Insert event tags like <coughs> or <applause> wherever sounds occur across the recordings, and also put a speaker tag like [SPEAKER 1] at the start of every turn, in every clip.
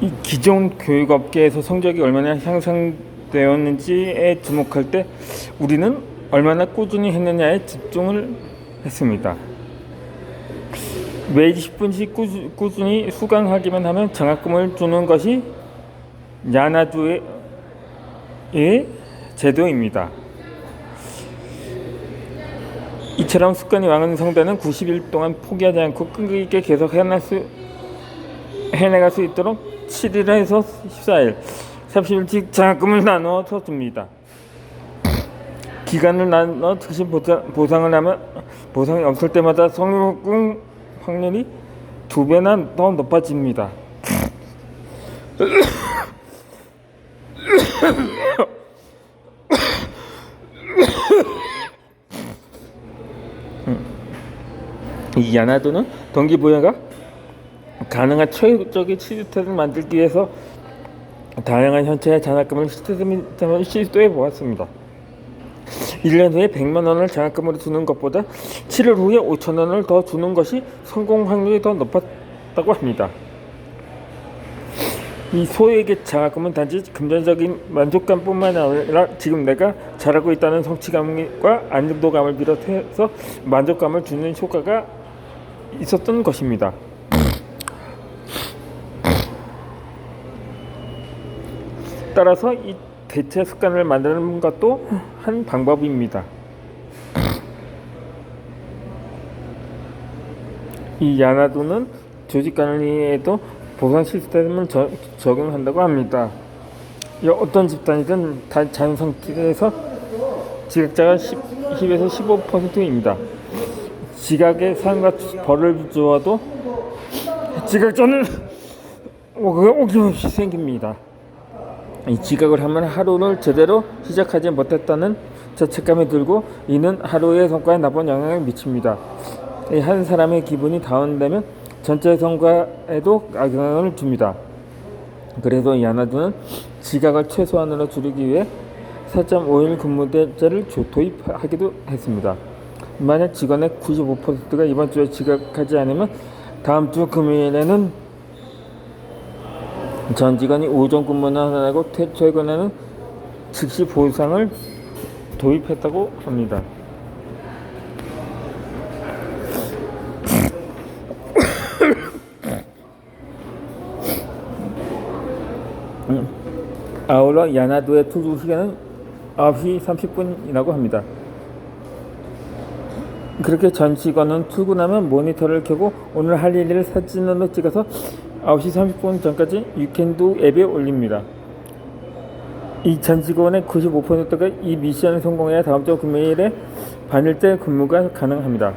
[SPEAKER 1] 이 기존 교육업계에서 성적이 얼마나 향상되었는지에 주목할 때 우리는 얼마나 꾸준히 했느냐에 집중을 했습니다. 매일 10분씩 꾸준, 꾸준히 수강하기만 하면 장학금을 주는 것이 야나주의 의 제도입니다. 이처럼 습관이 완성되는 90일 동안 포기하지 않고 끈기 있게 계속 해내갈 수 있도록 7일에서 14일, 30일씩 장학금을 나누어서 줍니다. 기간을 나눠 즉시 보상, 보상 을 하면 보상이 없을 때마다 성공 확률이 두 배나 더 높아집니다. 이 야나도는 동기부여가 가능한 최적의 시스템을 만들기 위해서 다양한 현체의 장학금을 시스템을 시도해 보았습니다. 1년 후에 100만 원을 장학금으로 주는 것보다 7일 후에 5천 원을 더 주는 것이 성공 확률이 더 높았다고 합니다. 이 소액의 장학금은 단지 금전적인 만족감뿐만 아니라 지금 내가 잘하고 있다는 성취감과 안정도감을 비롯해서 만족감을 주는 효과가 있었던 것입니다. 따라서 이 대체 습관을 만드는 것도 한 방법입니다. 이 야나도는 조직 관리에도 보상 시스템을 저- 적용한다고 합니다. 이 어떤 집단이든 다 자연 성질에서 지각자가 10, 10에서 15%입니다. 지각에 상과 벌을 주어도 지각자는 오김없이 생깁니다. 이 지각을 하면 하루를 제대로 시작하지 못했다는 죄책감이 들고 이는 하루의 성과에 나쁜 영향을 미칩니다. 이한 사람의 기분이 다운되면 전체 성과에도 악영향을 줍니다. 그래서 이 야나두는 지각을 최소한으로 줄이기 위해 4.5일 근무제를 도입하기도 했습니다. 만약 직원의 95%가 이번 주에 지각하지 않으면 다음 주 금요일에는 전 직원이 오전 근무나 하고 퇴- 퇴근에는 즉시 보상을 도입했다고 합니다. 음. <coughs> 아울러 야나도의 투구 시간은 9시 30분이라고 합니다. 그렇게 전 직원은 출근하면 모니터를 켜고 오늘 할 일을 사진으로 찍어서 9시 30분 전까지 유캔도 앱에 올립니다. 이 전 직원의 95%가 이 미션을 성공해야 다음 주 금요일에 반일제 근무가 가능합니다.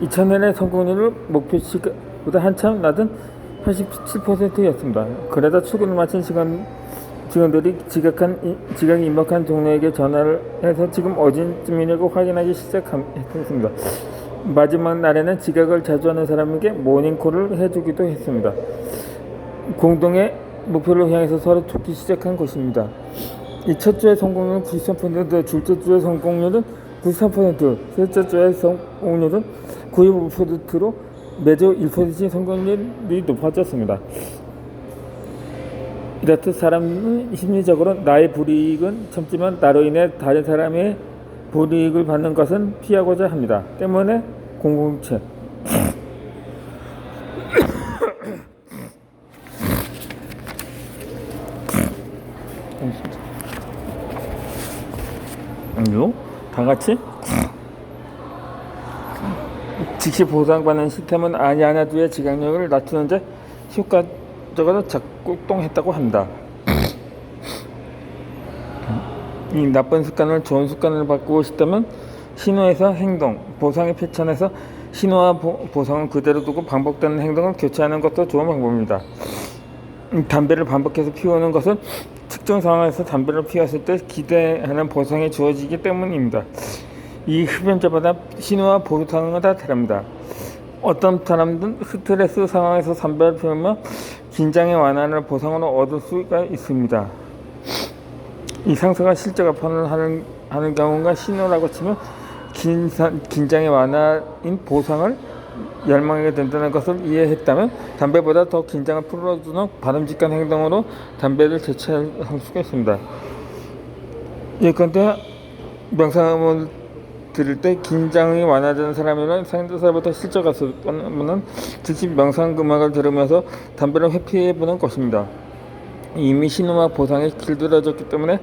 [SPEAKER 1] 2000년의 성공률은 목표치보다 한참 낮은 87%였습니다. 그러다 출근을 마친 시간 직원들이 지각한 이- 지각이 임박한 동료에게 전화를 해서 지금 어디쯤이냐고 확인하기 시작했습니다. 마지막 날에는 지각을 자주 하는 사람에게 모닝콜을 해주기도 했습니다. 공동의 목표를 향해서 서로 돕기 시작한 것입니다. 이 첫 주의 성공률은 93%, 둘째 주의 성공률은 93%, 셋째 주의 성공률은 95%로 매주 1%씩 성공률이 높아졌습니다. 이렇듯 사람은 심리적으로 나의 불이익은 참지만 나로 인해 다른 사람의 불이익을 받는 것은 피하고자 합니다. 때문에 공공체 아니요 다 같이 즉시 보상받는 시스템은 아니아나두의 지각력을 낮추는데 효과적으로 작동했다고 합니다. 이 나쁜 습관을 좋은 습관으로 바꾸고 싶다면 신호에서 행동, 보상의 패턴에서 신호와 보, 보상을 그대로 두고 반복되는 행동을 교체하는 것도 좋은 방법입니다. 음, 담배를 반복해서 피우는 것은 특정 상황에서 담배를 피웠을 때 기대하는 보상이 주어지기 때문입니다. 이 흡연자마다 신호와 보상은 다 다릅니다. 어떤 사람들은 스트레스 상황에서 담배를 피우면 긴장의 완화를 보상으로 얻을 수가 있습니다. 이 상사가 실적 합판을 하는, 하는 경우가 신호라고 치면 긴사, 긴장의 완화인 보상을 열망하게 된다는 것을 이해했다면 담배보다 더 긴장을 풀어주는 바람직한 행동으로 담배를 대체할 수가 있습니다. 예컨대 명상음을 들을 때 긴장이 완화되는 사람이면 상대 사람부터 실적 가수는 즉시 명상 음악을 들으면서 담배를 회피해보는 것입니다. 이미 신음악 보상에 길들여졌기 때문에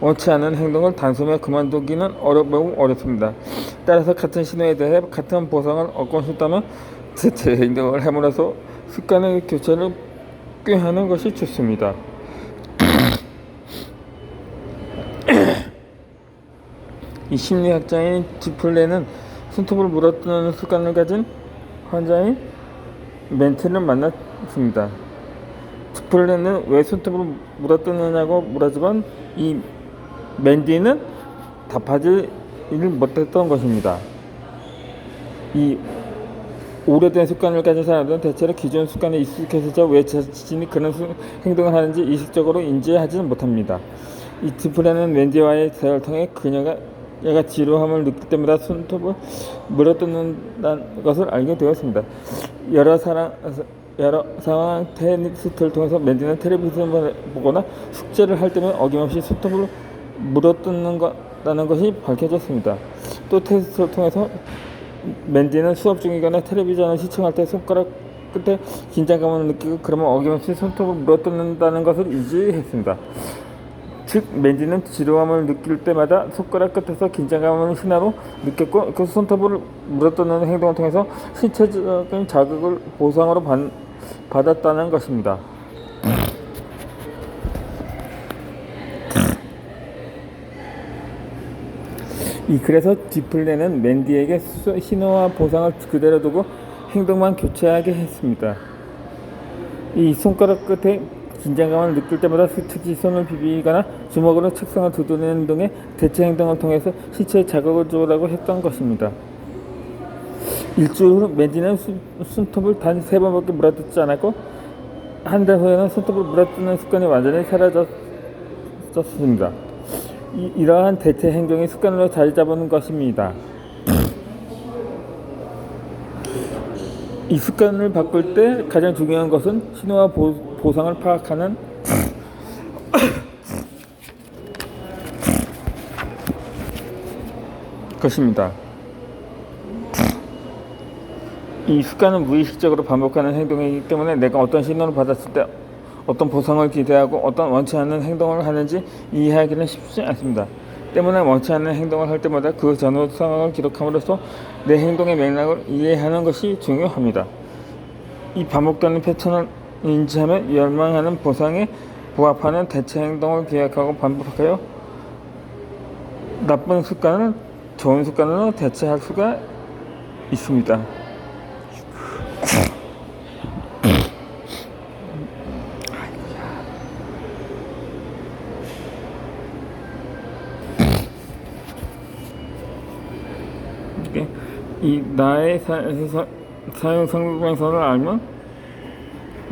[SPEAKER 1] 원치 않는 행동을 단숨에 그만두기는 어려, 매우 어렵습니다. 따라서 같은 신호에 대해 같은 보상을 얻고 싶다면 대체 행동을 함으로써 습관의 교체를 꾀하는 것이 좋습니다. 이 심리학자인 디플레는 손톱을 물어뜯는 습관을 가진 환자인 멘트를 만났습니다. 디플레는 왜 손톱을 물어뜯느냐고 물었지만 이 맨디는 답하지 못했던 것입니다. 이 오래된 습관을 가진 사람들은 대체로 기존 습관에 익숙해서 왜 자신이 그런 수- 행동을 하는지 의식적으로 인지하지는 못합니다. 이 디플레는 웬디와의 대화를 통해 그녀가 얘가 지루함을 느낄 때마다 손톱을 물어뜯는다는 것을 알게 되었습니다. 여러 사람 여러 상황 테스트를 통해서 맨디는 텔레비전을 보거나 숙제를 할 때면 어김없이 손톱을 물어뜯는다는 것이 밝혀졌습니다. 또 테스트를 통해서 맨디는 수업 중이거나 텔레비전을 시청할 때 손가락 끝에 긴장감을 느끼고 그러면 어김없이 손톱을 물어뜯는다는 것을 인지했습니다. 즉 맨디는 지루함을 느낄 때마다 손가락 끝에서 긴장감을 신화로 느꼈고 그 손톱을 물어뜯는 행동을 통해서 신체적인 자극을 보상으로 받, 받았다는 것입니다. 이 그래서 디플레는 맨디에게 수- 신호와 보상을 그대로 두고 행동만 교체하게 했습니다. 이 손가락 끝에 긴장감을 느낄 때마다 특히 손을 비비거나 주먹으로 책상을 두드리는 등의 대체 행동을 통해서 시체에 자극을 주라고 했던 것입니다. 일주일 후 맨디는 수- 손톱을 단 세 번밖에 물어뜯지 않았고 한 달 후에는 손톱을 물어뜯는 습관이 완전히 사라졌습니다. 이, 이러한 대체 행동이 습관으로 자리 잡은 것입니다. 이 습관을 바꿀 때 가장 중요한 것은 신호와 보, 보상을 파악하는 <coughs> 것입니다. 이 습관은 무의식적으로 반복하는 행동이기 때문에 내가 어떤 신호를 받았을 때 어떤 보상을 기대하고 어떤 원치 않는 행동을 하는지 이해하기는 쉽지 않습니다. 때문에 원치 않는 행동을 할 때마다 그 전후 상황을 기록함으로써 내 행동의 맥락을 이해하는 것이 중요합니다. 이 반복되는 패턴을 인지하면 열망하는 보상에 부합하는 대체 행동을 계획하고 반복하여 나쁜 습관을 좋은 습관으로 대체할 수가 있습니다. 이 나의 사, 사, 사용 성공선을 알면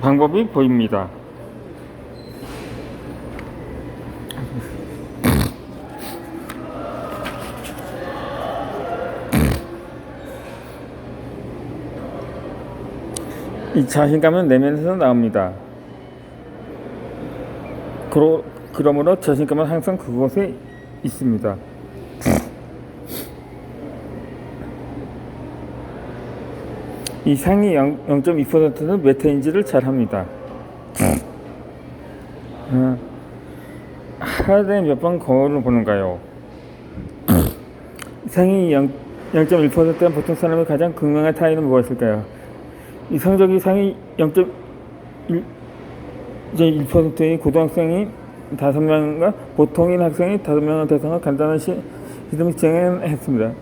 [SPEAKER 1] 방법이 보입니다. 이 자신감은 내면에서 나옵니다. 그러, 그러므로 자신감은 항상 그곳에 있습니다. 이 상위 0.2%는 메타인지를 잘 합니다. 어, 하루에 몇 번 거울을 보는가요? 상위 0.1%는 보통 사람의 가장 건강한 타인은 무엇일까요? 이 성적이 상위 0.1%의 고등학생이 5명과 보통인 학생이 5명을 대상으로 간단한 시, 시험을 진행했습니다.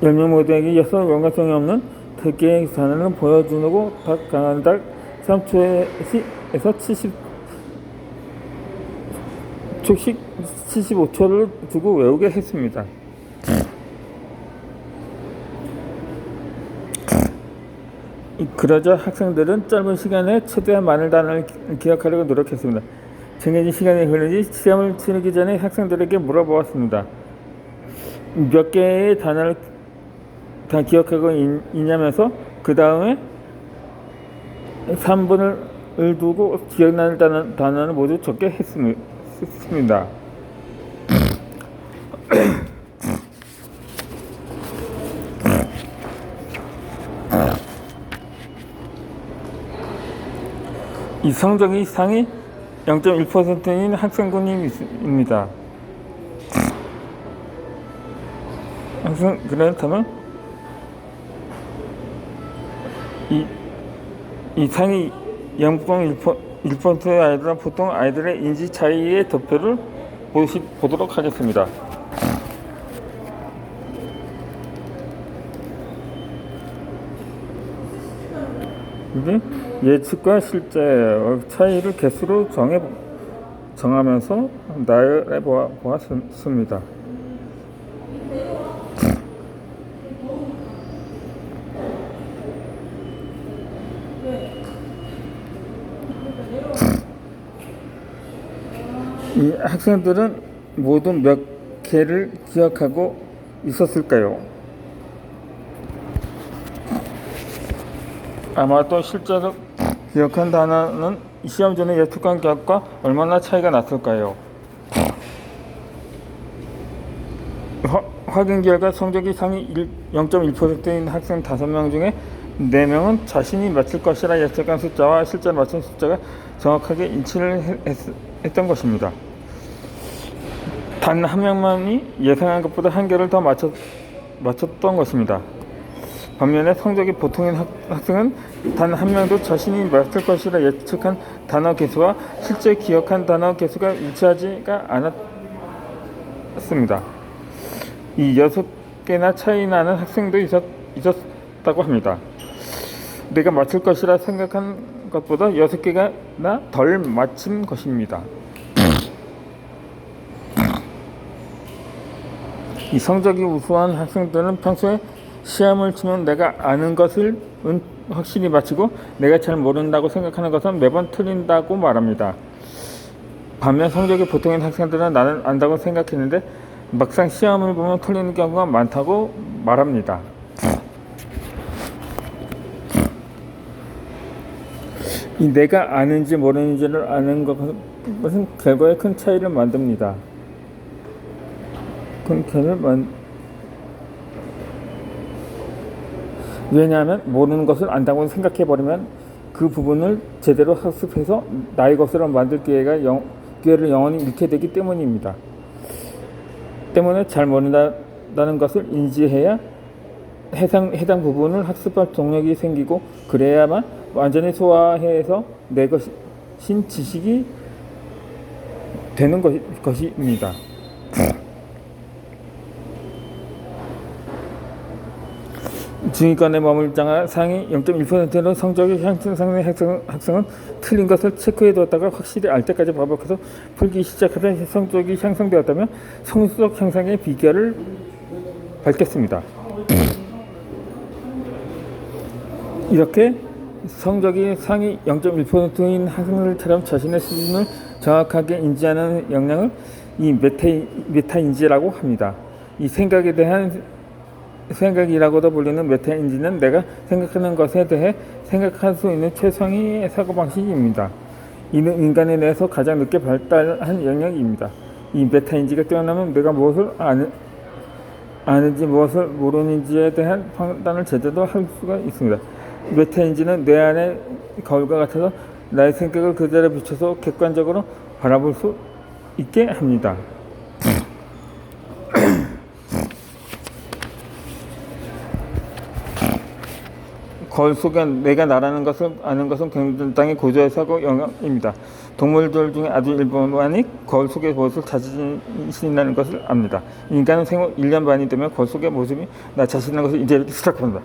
[SPEAKER 1] 10명 모두에게 이어서 연관성이 없는 대개의 단어를 보여주고 닭 강한 닭 3초에서 70 초씩 75초를 두고 외우게 했습니다. 그러자 학생들은 짧은 시간에 최대한 많은 단어를 기- 기억하려고 노력했습니다. 정해진 시간이 흐르니 시험을 치르기 전에 학생들에게 물어보았습니다. 몇 개의 단어를 다 기억하고 있, 있냐면서 그 다음에 3분을 두고 기억나는 단어, 단어는 모두 적게 했습니- 했습니다. 이 성적이 상위 0.1%인 학생군입니다. 학생 그렇다면 이, 이 상위 0.1%의 아이들은 보통 아이들의 인지 차이의 도표를 보시, 보도록 하겠습니다. 이제 예측과 실제 차이를 개수로 정해 정하면서 나열해 보아, 보았습니다. 이 학생들은 모두 몇 개를 기억하고 있었을까요? 아마도 실제로 기억한 단어는 시험 전에 예측한 기억과 얼마나 차이가 났을까요? 화- 확인 결과 성적이 상위 0.1%인 학생 5명 중에 4명은 자신이 맞출 것이라 예측한 숫자와 실제로 맞춘 숫자가 정확하게 일치를 했, 했- 했던 것입니다. 단 한 명만이 예상한 것보다 한 개를 더 맞췄, 맞췄던 것입니다. 반면에 성적이 보통인 학, 학생은 단 한 명도 자신이 맞을 것이라 예측한 단어 개수와 실제 기억한 단어 개수가 일치하지가 않았습니다. 이 여섯 개나 차이 나는 학생도 있었, 있었다고 합니다. 내가 맞출 것이라 생각한 것보다 여섯 개가 덜 맞힌 것입니다. 이 성적이 우수한 학생들은 평소에 시험을 치면 내가 아는 것을 은 확실히 맞히고 내가 잘 모른다고 생각하는 것은 매번 틀린다고 말합니다. 반면 성적이 보통인 학생들은 나는 안다고 생각했는데 막상 시험을 보면 틀리는 경우가 많다고 말합니다. 이 내가 아는지 모르는지를 아는 것은 결과에 큰 차이를 만듭니다. 큰 차이를 만 왜냐하면 모르는 것을 안다고 생각해 버리면 그 부분을 제대로 학습해서 나의 것으로 만들 기회가 영, 기회를 영원히 잃게 되기 때문입니다. 때문에 잘 모른다는 것을 인지해야 해당, 해당 부분을 학습할 동력이 생기고 그래야만 완전히 소화해서 내 것인 지식이 되는 것, 것입니다. 중위권에 머물자가 상위 0.1%로 성적이 향상상의 학생, 학생은 틀린 것을 체크해 두었다가 확실히 알 때까지 반복해서 풀기 시작하다 성적이 향상되었다면 성적 향상의 비결을 밝혔습니다. 이렇게 성적이 상위 0.1%인 학생들처럼 자신의 수준을 정확하게 인지하는 역량을 이 메타, 메타인지라고 합니다. 이 생각에 대한 생각이라고도 불리는 메타인지는 내가 생각하는 것에 대해 생각할 수 있는 최상의 사고방식입니다. 이는 인간에 대해서 가장 늦게 발달한 영역입니다. 이 메타인지가 뛰어나면 내가 무엇을 아는, 아는지 무엇을 모르는지에 대한 판단을 제대로 할 수가 있습니다. 메타인지는 내 안의 거울과 같아서 나의 생각을 그대로 비춰서 객관적으로 바라볼 수 있게 합니다. 거울 속에 내가 나라는 것을 아는 것은 굉장히 고도의 사고 영역입니다. 동물들 중에 아주 일부만이 거울 속의 모습을 자신이라는 것을 압니다. 인간은 생후 1년 반이 되면 거울 속의 모습이 나 자신이라는 것을 이제 시작합니다.